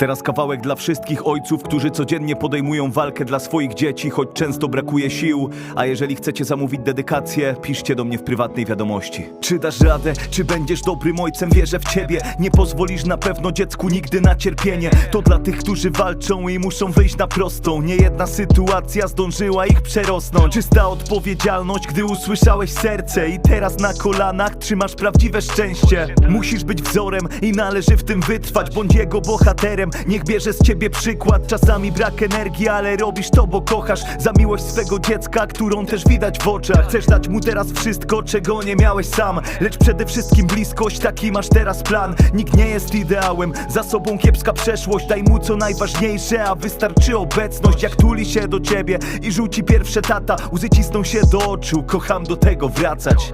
Teraz kawałek dla wszystkich ojców, którzy codziennie podejmują walkę dla swoich dzieci, choć często brakuje sił. A jeżeli chcecie zamówić dedykację, piszcie do mnie w prywatnej wiadomości. Czy dasz radę? Czy będziesz dobrym ojcem? Wierzę w ciebie. Nie pozwolisz na pewno dziecku nigdy na cierpienie. To dla tych, którzy walczą i muszą wyjść na prostą. Nie jedna sytuacja zdążyła ich przerosnąć. Czysta odpowiedzialność, gdy usłyszałeś serce i teraz na kolanach trzymasz prawdziwe szczęście. Musisz być wzorem i należy w tym wytrwać. Bądź jego bohaterem, niech bierze z ciebie przykład. Czasami brak energii, ale robisz to, bo kochasz. Za miłość swego dziecka, którą też widać w oczach. Chcesz dać mu teraz wszystko, czego nie miałeś sam. Lecz przede wszystkim bliskość, taki masz teraz plan. Nikt nie jest ideałem, za sobą kiepska przeszłość. Daj mu co najważniejsze, a wystarczy obecność. Jak tuli się do ciebie i rzuci pierwsze tata, łzy cisną się do oczu. Kocham do tego wracać.